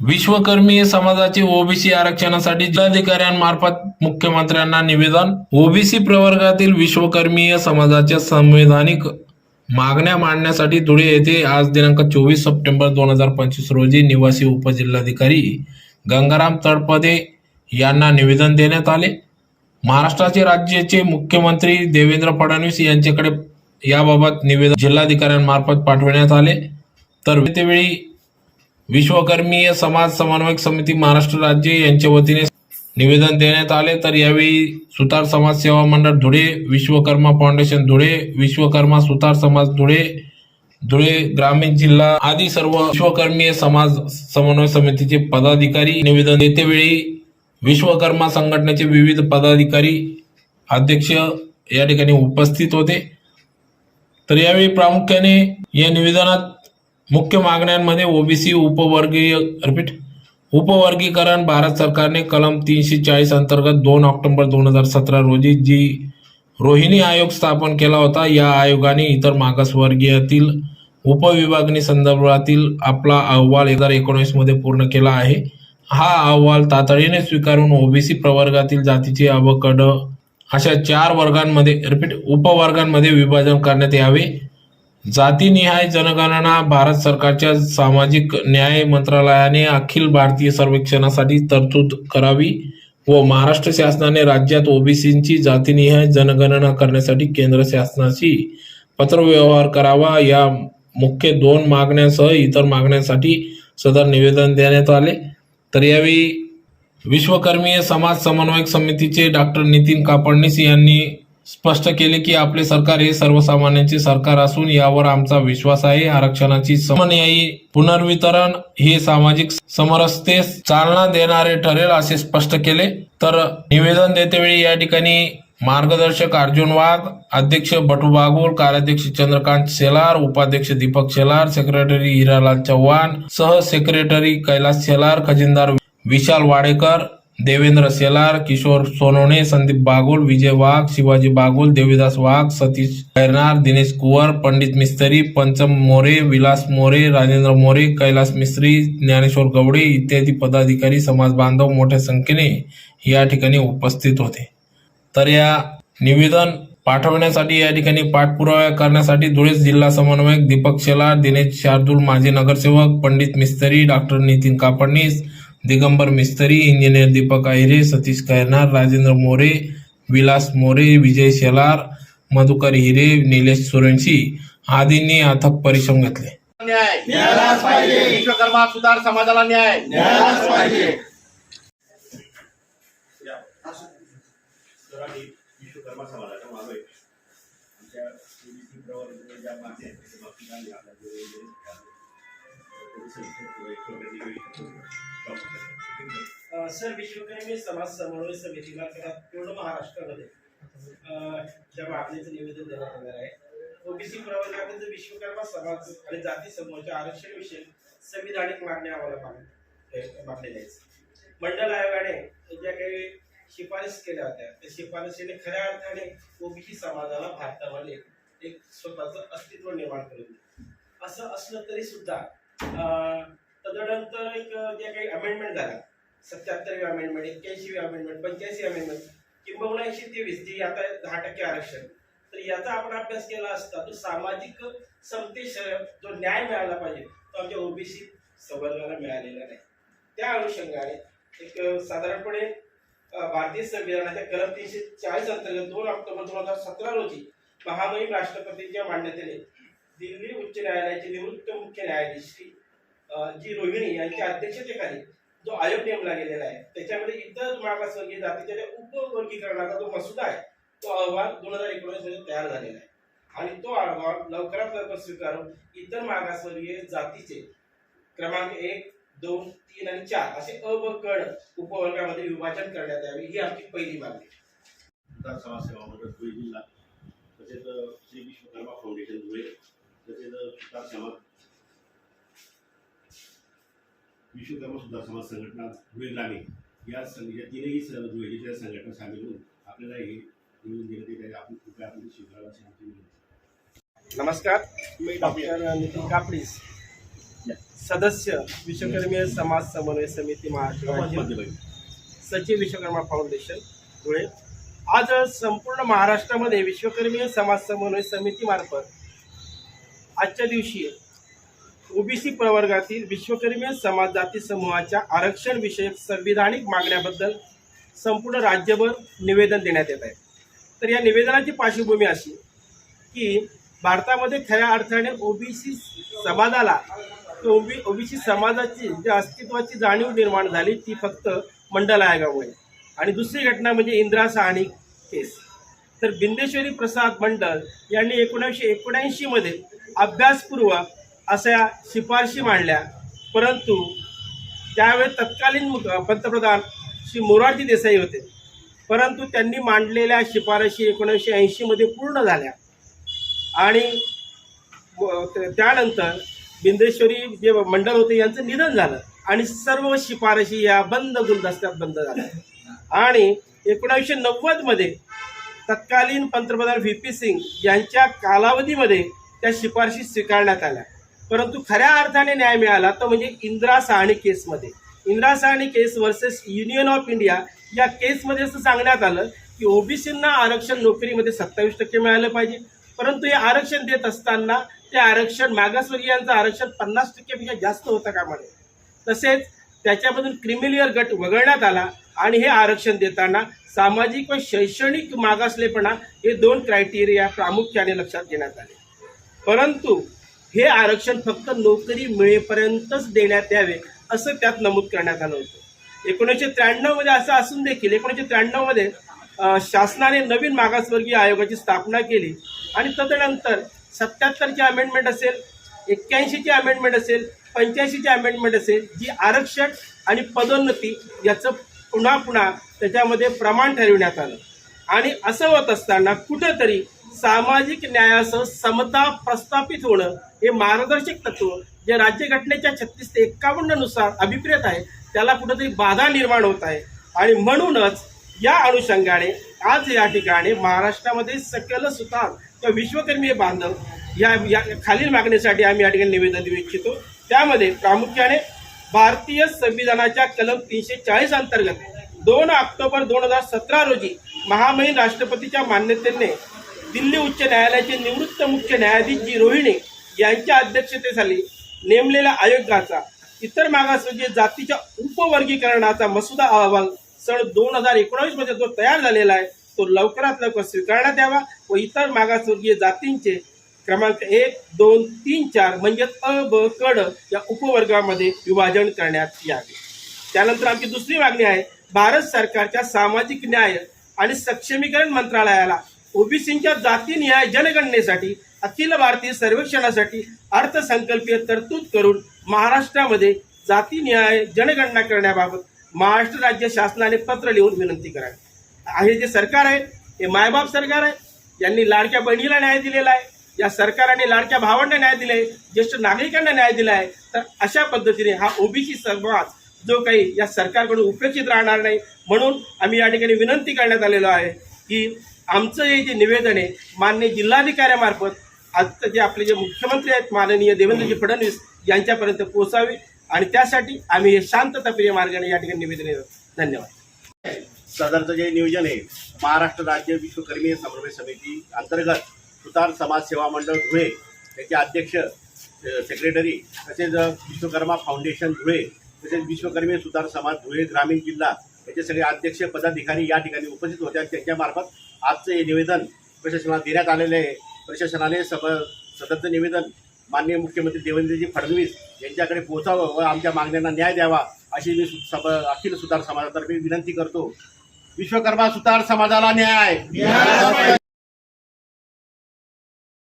विश्वकर्मी समाजाचे ओबीसी आरक्षणासाठी जिल्हाधिकाऱ्यांमार्फत मुख्यमंत्र्यांना निवेदन. ओबीसी प्रवर्गातील विश्वकर्मीय समाजाच्या संवैधानिक मागण्या मांडण्यासाठी धुळे येथे आज दिनांक चोवीस सप्टेंबर दोन हजार पंचवीस रोजी निवासी उपजिल्हाधिकारी गंगाराम तळपदे यांना निवेदन देण्यात आले. महाराष्ट्राचे राज्याचे मुख्यमंत्री देवेंद्र फडणवीस यांच्याकडे याबाबत निवेदन जिल्हाधिकाऱ्यांमार्फत पाठवण्यात आले. तर त्यावेळी विश्वकर्मीय समाज समन्वयक समिती महाराष्ट्र राज्य यांच्या वतीने निवेदन देण्यात आले. तर यावेळी सुतार समाज सेवा मंडळ धुळे विश्वकर्मा फाउंडेशन धुळे विश्वकर्मा सुतार समाज धुळे धुळे ग्रामीण जिल्हा आदी सर्व विश्वकर्मीय समाज समन्वय समितीचे पदाधिकारी निवेदन देतेवेळी विश्वकर्मा संघटनेचे विविध पदाधिकारी अध्यक्ष या ठिकाणी उपस्थित होते. तर यावेळी प्रामुख्याने या निवेदनात मुख्य मागण्यांमध्ये ओबीसी उपवर्गीय रिपीट उपवर्गीकरण भारत सरकारने कलम तीनशे चाळीस अंतर्गत दोन ऑक्टोबर दोन हजार सतरा रोजी जी रोहिणी आयोग स्थापन केला होता या आयोगाने इतर मागासवर्गीयातील उपविभागणी संदर्भातील आपला अहवाल हजार एकोणीसमध्ये पूर्ण केला आहे. हा अहवाल तातडीने स्वीकारून ओबीसी प्रवर्गातील जातीचे अवकड अशा चार वर्गांमध्ये रिपीट उपवर्गांमध्ये विभाजन करण्यात यावे. जातीनिहाय जनगणना भारत सरकारच्या सामाजिक न्याय मंत्रालयाने अखिल भारतीय सर्वेक्षणासाठी तरतूद करावी व महाराष्ट्र शासनाने राज्यात ओबीसींची जातीनिहाय जनगणना करण्यासाठी केंद्र शासनाशी पत्रव्यवहार करावा. या मुख्य दोन मागण्यांसह इतर मागण्यांसाठी सदर निवेदन देण्यात आले. तर यावेळी विश्वकर्मीय समाज समन्वयक समितीचे डॉक्टर नितीन कापडणीस यांनी स्पष्ट केले की आपले सरकार हे सर्वसामान्यांचे सरकार असून यावर आमचा विश्वास आहे. आरक्षणाची समन्यायी पुनर्वितरण हे सामाजिक समरसते चालना देणारे ठरेल असे स्पष्ट केले. तर निवेदन देतेवेळी या ठिकाणी मार्गदर्शक अर्जुन वाघ अध्यक्ष बटू बागुल कार्याध्यक्ष चंद्रकांत शेलार उपाध्यक्ष दीपक शेलार सेक्रेटरी हिरालाल चव्हाण सह सेक्रेटरी कैलास शेलार खजिनदार विशाल वाडेकर देवेंद्र सेलार किशोर सोनवणे संदीप बागुल विजय वाघ शिवाजी बागोल देवीदास वाघ सतीश खैरनार दिनेश कुवर पंडित मिस्त्री पंचम मोरे विलास मोरे राजेंद्र मोरे कैलास मिस्त्री ज्ञानेश्वर गवडे इत्यादी पदाधिकारी समाज बांधव मोठ्या संख्येने या ठिकाणी उपस्थित होते. तर या निवेदन पाठवण्यासाठी या ठिकाणी पाठपुरावा करण्यासाठी धुळे जिल्हा समन्वयक दीपक शेलार दिनेश शार्दूल माजी नगरसेवक पंडित मिस्त्री डॉक्टर नितीन कापडणीस दिगंबर मिस्त्री इंजिनियर दीपक आहिरे सतीश कैरनार राजेंद्र मोरे विलास मोरे विजय शेलार मधुकर हिरे निलेश सुरवंशी आदींनी अथक परिश्रम घेतले. न्याय. न्यायालाच पाहिजे. विश्वकर्मा सुधार समाजाला न्याय. न्यायालाच पाहिजे. विश्वकर्मा समाजाच्या मागे आमच्या ज्या आहेत सर विश्वकर्मी समाज समन्वय समितीला पूर्ण महाराष्ट्रामध्ये ज्या मागणीचं निवेदन देण्यात येणार आहे ओबीसी प्रवर्गातील विश्वकर्मा समाज आणि जाती समूहाच्या आरक्षण विषयी संविधानिक मागण्या आम्हाला मागण्या मागण्या मंडल आयोगाने ज्या काही शिफारस केल्या होत्या. त्या शिफारसीने खऱ्या अर्थाने ओबीसी समाजाला भारतामध्ये एक स्वतःचं अस्तित्व निर्माण करून असं असलं तरी सुद्धा तदनंतर एक ज्या काही अमेंडमेंट झाल्या सत्याहत्तरवी अमेंडमेंट एक्क्याऐंशीवी अमेंडमेंट पंच्याऐंशी अमेंडमेंट किंबहुना एकशे तेवीस जी आता दहा टक्के आरक्षण तर याचा आपण अभ्यास केला असता तो सामाजिक समतेश जो न्याय मिळाला पाहिजे तो आमच्या ओबीसी संवर्गाला मिळालेला नाही. त्या अनुषंगाने एक साधारणपणे भारतीय संविधानाच्या कलम तीनशे चाळीस अंतर्गत दोन ऑक्टोबर दोन हजार सतरा रोजी महामहिम राष्ट्रपतींच्या मान्यतेने दिल्ली उच्च न्यायालयाचे निवृत्त मुख्य न्यायाधीश जी रोहिणी यांच्या अध्यक्षतेखाली जो आयोग नेमला गेलेला आहे त्याच्यामध्ये इतर मागासवर्गीय जातीच्या उपवर्गीकरणाचा जो मसुदा आहे तो अहवाल दोन हजार एकोणीसमध्ये तयार झालेला आहे. आणि तो अहवाल लवकरात लवकर स्वीकारून इतर मागासवर्गीय जातीचे क्रमांक एक दोन तीन आणि चार असे अ व उपवर्गामध्ये विभाजन करण्यात यावे ही आमची पहिली मागणी समाजसेवा मंडळ धुळे जिल्हा तसेच श्री विश्वकर्मा फाउंडेशन धुळे तसेच समाज विश्वकर्मा सुधार समाज संघटना या संघ या तीनही संघटना सामील होऊन आपल्याला हे देण्यात येत आहे आपण कृपया आपण ते स्वीकारावं अशी आमची विनंती नमस्कार. मी डॉक्टर नितीन कापडीस सदस्य विश्वकर्मीय समाज समन्वय समिती महाराष्ट्र. सचिव विश्वकर्मा फाउंडेशन धुळे. आज संपूर्ण महाराष्ट्रामध्ये विश्वकर्मीय समाज समन्वय समितीमार्फत आजच्या दिवशी ओबीसी प्रवर्गातील विश्वकर्मीय समाज जाती समूहाच्या आरक्षण विषयक संविधानिक मागण्याबद्दल संपूर्ण राज्यभर निवेदन देण्यात येत आहे. तर या निवेदनाची पार्श्वभूमी अशी की भारतामध्ये खऱ्या अर्थाने ओबीसी समाजाला ओबी ओबीसी समाजाची जी अस्तित्वाची जाणीव निर्माण झाली ती फक्त मंडल आयोगामुळे आणि दुसरी घटना म्हणजे इंदिरा साहनी केस. तर बिंदेश्वरी प्रसाद मंडल यांनी एकोणीसशे एकोणऐंशीमध्ये अभ्यासपूर्वक अशा शिफारशी मांडल्या. परंतु त्यावेळी तत्कालीन पंतप्रधान श्री मोरारजी देसाई होते. परंतु त्यांनी मांडलेल्या शिफारशी एकोणीसशे ऐंशीमध्ये पूर्ण झाल्या. आणि व- त्यानंतर बिंदेश्वरी जे मंडळ होते यांचं निधन झालं. आणि सर्व शिफारशी या बंद गुलदस्त्यात बंद झाल्या. आणि एकोणीसशे नव्वदमध्ये तत्कालीन पंतप्रधान व्ही पी सिंग यांच्या कालावधीमध्ये त्या शिफारशी स्वीकारण्यात आल्या. परंतु खऱ्या अर्थाने न्याय मिळाला तो म्हणजे इंदिरा साहणी केसमध्ये. Indira Sahni case versus union of India या केसमध्ये असं सांगण्यात आलं की ओबीसींना आरक्षण नोकरीमध्ये सत्तावीस टक्के मिळालं पाहिजे. परंतु हे आरक्षण देत असताना ते आरक्षण मागासवर्गीयांचं आरक्षण पन्नास टक्केपेक्षा जास्त होतं का म्हणे तसेच त्याच्यामधून क्रिमिलियर गट वगळण्यात आला. आणि हे आरक्षण देताना सामाजिक व शैक्षणिक मागासलेपणा हे दोन क्रायटेरिया प्रामुख्याने लक्षात घेण्यात आले. परंतु हे आरक्षण फक्त नोकरी मिळेपर्यंतच देण्यात यावे असं त्यात नमूद करण्यात आलं होतं. एकोणीसशे त्र्याण्णवमध्ये असं असून देखील एकोणीसशे त्र्याण्णवमध्ये शासनाने नवीन मागासवर्गीय आयोगाची स्थापना केली आणि तदनंतर सत्याहत्तरची अमेंडमेंट असेल एक्क्याऐंशीची अमेंडमेंट असेल पंच्याऐंशीची अमेंडमेंट असेल जी आरक्षण आणि पदोन्नती याचं पुन्हा पुन्हा त्याच्यामध्ये प्रमाण ठरविण्यात आलं. आणि असं होत असताना कुठंतरी सामाजिक न्यायासह समता प्रस्थापित होणं हे मार्गदर्शक तत्व जे राज्यघटनेच्या छत्तीस ते एक्कावन्ननुसार अभिप्रेत आहे त्याला कुठंतरी बाधा निर्माण होत आहे. आणि म्हणूनच या अनुषंगाने आज या ठिकाणी महाराष्ट्रामध्ये सकल सुतार किंवा विश्वकर्मीय बांधव या या खालील मागणीसाठी आम्ही या ठिकाणी निवेदन देऊ इच्छितो. त्यामध्ये प्रामुख्याने भारतीय संविधानाच्या कलम तीनशे चाळीस अंतर्गत दोन ऑक्टोबर दोन हजार सतरा रोजी महामहिम राष्ट्रपतीच्या मान्यतेने दिल्ली उच्च न्यायालयाचे निवृत्त मुख्य न्यायाधीश जी रोहिणे यांच्या अध्यक्षतेखाली नेमलेल्या आयोगाचा इतर मागासवर्गीय जातीच्या उपवर्गीकरणाचा मसुदा अहवाल सन दोन हजार एकोणावीसमध्ये जो तयार झालेला आहे तो लवकरात लवकर स्वीकारण्यात यावा व इतर मागासवर्गीय जातींचे क्रमांक एक दोन तीन चार म्हणजे अ ब कड या उपवर्गामध्ये विभाजन करण्यात यावे. त्यानंतर आमची दुसरी मागणी आहे भारत सरकारच्या सामाजिक न्याय आणि सक्षमीकरण मंत्रालयाला ओबीसींच्या जाती न्याय जनगणनेसाठी अखिल भारतीय सर्वेक्षणासाठी अर्थसंकल्पीय तरतूद करून महाराष्ट्रामध्ये जाती न्याय जनगणना करण्याबाबत महाराष्ट्र राज्य शासनाने पत्र लिहून विनंती करावी. हे जे सरकार आहे हे मायबाप सरकार आहे यांनी लाडक्या बहिणीला न्याय दिलेला आहे. या सरकारने लाडक्या भावांना न्याय दिले ज्येष्ठ नागरिकांना न्याय दिला आहे तर अशा पद्धतीने हा ओबीसी समाज जो काही या सरकारकडून उपेक्षित राहणार नाही म्हणून आम्ही या ठिकाणी विनंती करण्यात आलेलो आहे की आमचं हे जे निवेदन आहे मान्य जिल्हाधिकाऱ्यामार्फत आजचं जे आपले जे मुख्यमंत्री आहेत माननीय देवेंद्रजी फडणवीस यांच्यापर्यंत पोहोचावे आणि त्यासाठी आम्ही हे शांतताप्रिय मार्गाने या ठिकाणी निवेदन देतो. धन्यवाद. सदरचं जे नियोजन आहे महाराष्ट्र राज्य विश्वकर्मी समन्वय समिती अंतर्गत सुतार समाज सेवा मंडळ धुळे त्याचे अध्यक्ष सेक्रेटरी तसेच विश्वकर्मा फाउंडेशन धुळे तसेच विश्वकर्मी सुतार समाज धुळे ग्रामीण जिल्हा याचे सगळे अध्यक्ष पदाधिकारी या ठिकाणी उपस्थित होत्या. त्यांच्यामार्फत आजचं हे निवेदन प्रशासनाला देण्यात आलेले आहे. प्रशासनाने सब सततचं निवेदन माननीय मुख्यमंत्री देवेंद्रजी फडणवीस यांच्याकडे पोहोचावं व आमच्या मागण्यांना न्याय द्यावा अशी मी सब अखिल सुतार समाजातर्फे विनंती करतो. विश्वकर्मा सुतार समाजाला न्याय!